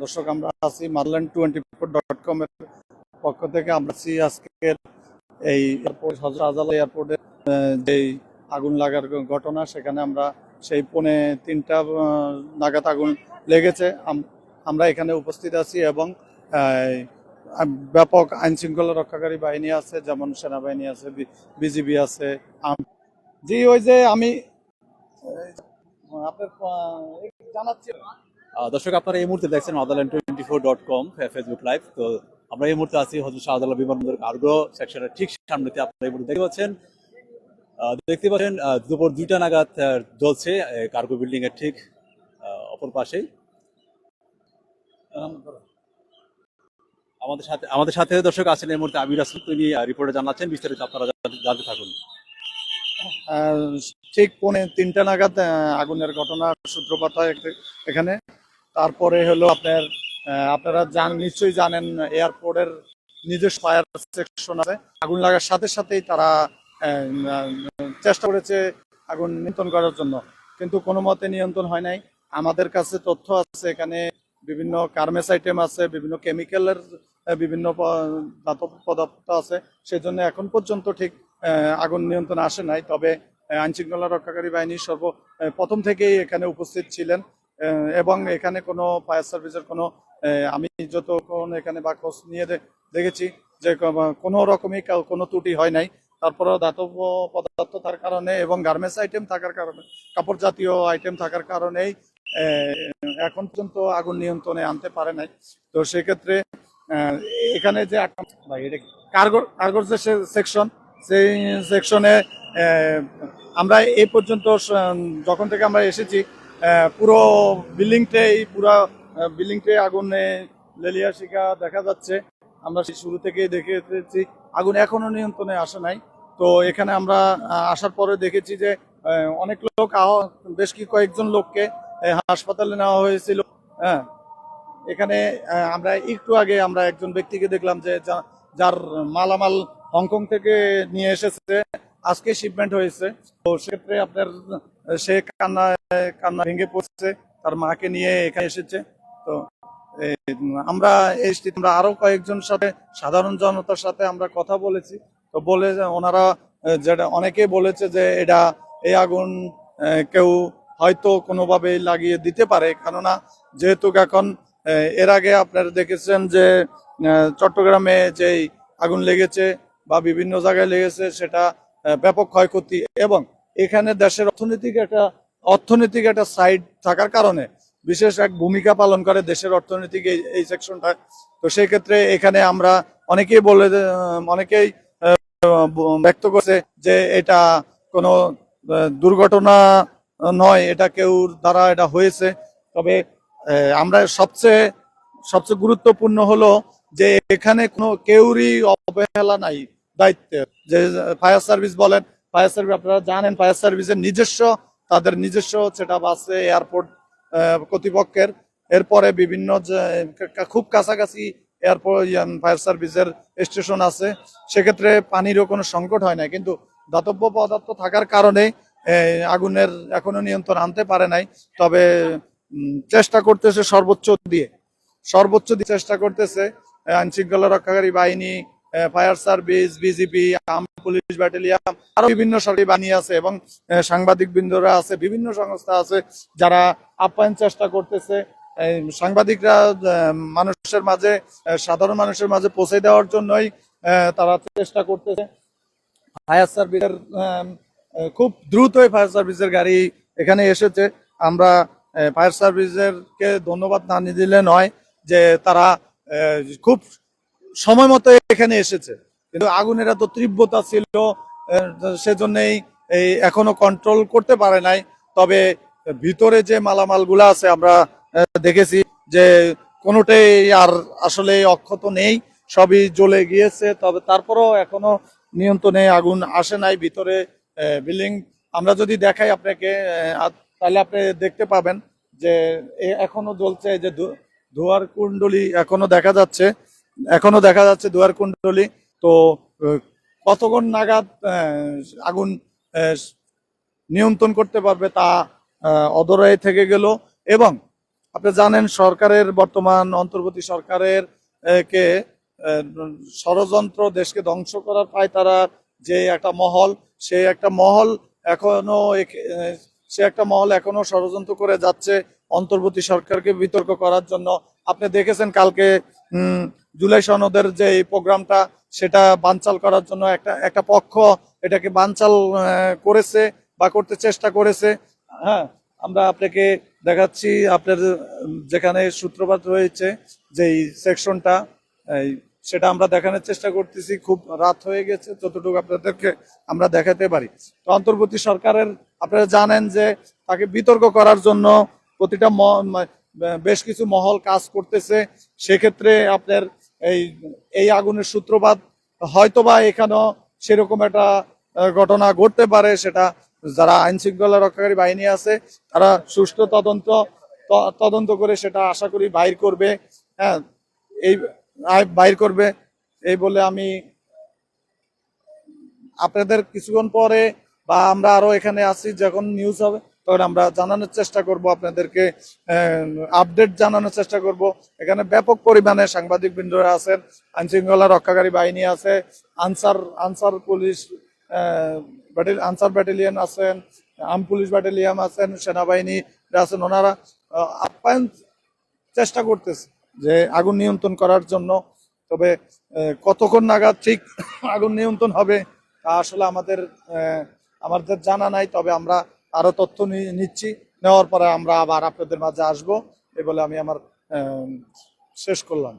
দর্শক আমরা আছি মারল্যান্ড টোয়েন্টি ফোর ডট কমের পক্ষ থেকে। আমরা আছি আজকের এই এয়ারপোর্ট হজরত আজাল এয়ারপোর্টে যেই আগুন লাগার ঘটনা, সেখানে আমরা সেই পৌনে তিনটা নাগাদ আগুন লেগেছে। আমরা এখানে উপস্থিত আছি এবং ব্যাপক আইন শৃঙ্খলা রক্ষাকারী বাহিনী আছে, যেমন সেনাবাহিনী আছে বিজিবি আছে জি, ওই যে আমি দর্শক, আপনারা এই মুহূর্তে দেখছেন আদালান twenty four dot com Facebook live তো আমরা এই মুহূর্তে আছি হজরত শাহজালাল বিমানবন্দর কার্গো সেকশনের ঠিক সামনেতে। আপনারা এই মুহূর্তে দেখতে পাচ্ছেন দেখতে পাচ্ছেন দুপুর দুইটা নাগাদ জ্বলছে কার্গো বিল্ডিং এর ঠিক অপর পাশেই। আমাদের সাথে আমাদের সাথে দর্শক আছেন এই মুহূর্তে আমির আসুন তিনি রিপোর্টে জানাচ্ছেন, বিস্তারিত আপনারা জানতে- থাকুন। ঠিক পৌনে তিনটা নাগাদ আগুনের ঘটনার সূত্রপাত হয় এখানে। তারপরে হলো আপনার আপনারা জান নিশ্চয়ই জানেন, এয়ারপোর্টের নিজস্ব ফায়ার সেকশন আছে। আগুন লাগার সাথে সাথেই তারা চেষ্টা করেছে আগুন নিয়ন্ত্রণ করার জন্য। কিন্তু কোনো মতে নিয়ন্ত্রণ হয় নাই। আমাদের কাছে তথ্য আছে, এখানে বিভিন্ন কার্মেস আইটেম আছে, বিভিন্ন কেমিক্যালের বিভিন্ন ধাতব পদার্থ আছে। সেজন্য এখন পর্যন্ত ঠিক আগুন নিয়ন্ত্রণ আসে নাই তবে আহ, আইন শৃঙ্খলা রক্ষাকারী বাহিনী সর্ব প্রথম থেকেই এখানে উপস্থিত ছিলেন এবং এখানে কোনো ফায়ার সার্ভিসের কোনো আমি যতক্ষণ এখানে বা খোঁজ নিয়ে দেখেছি যে কোনো রকমই কোনো ত্রুটি হয় নাই তারপরেও ধাতব পদার্থ থাকার কারণে এবং গার্মেন্টস আইটেম থাকার কারণে কাপড় জাতীয় আইটেম থাকার কারণেই এখন পর্যন্ত আগুন নিয়ন্ত্রণে আনতে পারে নাই তো সেক্ষেত্রে এখানে যে কার্গো কার্গোর যে সেকশন সেই সেকশনে আমরা এই পর্যন্ত যখন থেকে আমরা এসেছি পুরো বিল্ডিংটাই পুরো বিল্ডিংটাই আগুনে লেলিয়া শিখা দেখা যাচ্ছে। আমরা শুরু থেকেই দেখে এসেছি, আগুন এখনও নিয়ন্ত্রণে আসে নাই। তো এখানে আমরা আসার পরে দেখেছি যে অনেক লোক বেশ কি কয়েকজন লোককে হাসপাতালে নেওয়া হয়েছিল। হ্যাঁ এখানে আমরা একটু আগে আমরা একজন ব্যক্তিকে দেখলাম যা- যার মালামাল হংকং থেকে নিয়ে এসেছে। আজকে শিপমেন্ট হয়েছে। তো সেক্ষেত্রে আপনার, সে কান্না কান্না ভেঙে পড়ছে। তার মাকে নিয়ে এখানে এসেছে। তো আমরা এই আমরা আরও কয়েকজন সাথে, সাধারণ জনতার সাথে আমরা কথা বলেছি। তো বলে, ওনারা যেটা অনেকে বলেছে যে এটা, এই আগুন কেউ হয়তো কোনোভাবে লাগিয়ে দিতে পারে। কেননা, যেহেতু এখন এর আগে আপনারা দেখেছেন যে চট্টগ্রামে যেই আগুন লেগেছে বা বিভিন্ন জায়গায় লেগেছে সেটা ব্যাপক ক্ষয়ক্ষতি এবং এখানে দেশের অর্থনৈতিক একটা অর্থনৈতিক একটা সাইড থাকার কারণে বিশেষ এক ভূমিকা পালন করে দেশের অর্থনৈতিক এই এই সেকশনটা তো সেই ক্ষেত্রে এখানে আমরা অনেকেই বলে অনেকেই ব্যক্ত করছে যে এটা কোনো দুর্ঘটনা নয়, এটা কেউ দ্বারা এটা হয়েছে। তবে আমরা সবচেয়ে সবচেয়ে গুরুত্বপূর্ণ হলো যে এখানে কোনো কেউরই অবহেলা নাই। দায়িত্বে। যে ফায়ার সার্ভিস বলেন, ফায়ার সার্ভিস আপনারা জানেন, ফায়ার সার্ভিসের নিজস্ব, তাদের নিজস্ব সেটা আছে এয়ারপোর্ট কর্তৃপক্ষের। এরপরে বিভিন্ন খুব কাছাকাছি এয়ারপোর্ট ফায়ার সার্ভিসের স্টেশন আছে। সেক্ষেত্রে পানিরও কোনো সংকট হয় না কিন্তু দাতব্য পদার্থ থাকার কারণে আগুনের এখনও নিয়ন্ত্রণ আনতে পারে নাই। তবে চেষ্টা করতেছে সর্বোচ্চ দিয়ে। সর্বোচ্চ দিয়ে চেষ্টা করতেছে আইন শৃঙ্খলা রক্ষাকারী বাহিনী fire service BGP arm, police, battalion, আরও বিভিন্ন সরকারি বাহিনী আছে এবং সাংবাদিক বৃন্দরা আছে, বিভিন্ন সংস্থা আছে যারা আপ্যায়ন চেষ্টা করতেছে। সাংবাদিকরা মানুষের মাঝে সাধারণ মানুষের মাঝে পৌঁছে দেওয়ার জন্যই তারা চেষ্টা করতেছে। ফায়ার সার্ভিসের খুব দ্রুতই ফায়ার সার্ভিসের গাড়ি এখানে এসেছে। আমরা ফায়ার সার্ভিসের কে ধন্যবাদ না দিলে নয় যে তারা খুব সময় মতো এখানে এসেছে। কিন্তু আগুনের এত তীব্রতা ছিল সেজন্যই এই এখনও কন্ট্রোল করতে পারে নাই। তবে ভিতরে যে মালামালগুলো আছে, আমরা দেখেছি যে কোনোটাই আর আসলে অক্ষত নেই, সবই জ্বলে গিয়েছে। তবে তারপরেও এখনও নিয়ন্ত্রণে আগুন আসে নাই ভিতরে বিল্ডিং আমরা যদি দেখাই আপনাকে তাহলে আপনি দেখতে পাবেন যে এখনও জ্বলছে যে ধোয়ার কুণ্ডলি এখনও দেখা যাচ্ছে। এখনও দেখা যাচ্ছে ধোয়ার কুণ্ডলি। তো কতক্ষণ নাগাদ আগুন নিয়ন্ত্রণ করতে পারবে তা অধরাই থেকে গেল। এবং আপনি জানেন সরকারের, বর্তমান অন্তর্বর্তী সরকারের কে ষড়যন্ত্র দেশকে ধ্বংস করার পায় তারা, যে একটা মহল, সে একটা মহল এখনও এখ- সে একটা মহল এখনও ষড়যন্ত্র করে যাচ্ছে অন্তর্বর্তী সরকারকে বিতর্ক করার জন্য। আপনি দেখেছেন কালকে জুলাই সনদের যে এই প্রোগ্রামটা, সেটা বানচাল করার জন্য একটা একটা পক্ষ এটাকে বানচাল করেছে বা করতে চেষ্টা করেছে। হ্যাঁ আমরা আপনাকে দেখাচ্ছি আপনার যেখানে সূত্রপাত রয়েছে যেই সেকশনটা সেটা আমরা দেখানোর চেষ্টা করতেছি। খুব রাত হয়ে গেছে, যতটুকু আপনাদেরকে আমরা দেখাতে পারি। তো অন্তর্বর্তী সরকারের, আপনারা জানেন যে তাকে বিতর্ক করার জন্য প্রতিটা বেশ কিছু মহল কাজ করতেছে। সেক্ষেত্রে আপনার এই এই আগুনের সূত্রপাত হয়তোবা এখানেও সেরকম একটা ঘটনা ঘটতে পারে, সেটা যারা আইন শৃঙ্খলা রক্ষাকারী বাহিনী আছে, তারা সুষ্ঠু তদন্ত তদন্ত করে সেটা আশা করি বাইর করবে। হ্যাঁ এই বাইর করবে। এই বলে আমি আপনাদের কিছুক্ষণ পরে বা আমরা আরও এখানে আছি যখন নিউজ হবে তখন আমরা জানানোর চেষ্টা করব, আপনাদেরকে আপডেট জানানোর চেষ্টা করব। এখানে ব্যাপক পরিমাণে সাংবাদিক বৃন্দরা আছেন আইন শৃঙ্খলা রক্ষাকারী বাহিনী আছে, আনসার আনসার পুলিশ আনসার ব্যাটালিয়ন আছেন আর্ম পুলিশ ব্যাটালিয়ন আছেন সেনাবাহিনী আছেন। ওনারা আপ্যায়ন চেষ্টা করতেছে যে আগুন নিয়ন্ত্রণ করার জন্য। তবে কতক্ষণ নাগাদ ঠিক আগুন নিয়ন্ত্রণ হবে তা আসলে আমাদের আমাদের জানা নাই। তবে আমরা আরও তথ্য নিচ্ছি। নেওয়ার পরে আমরা আবার আপনাদের মাঝে আসব। এ বলে আমি আমার শেষ করলাম।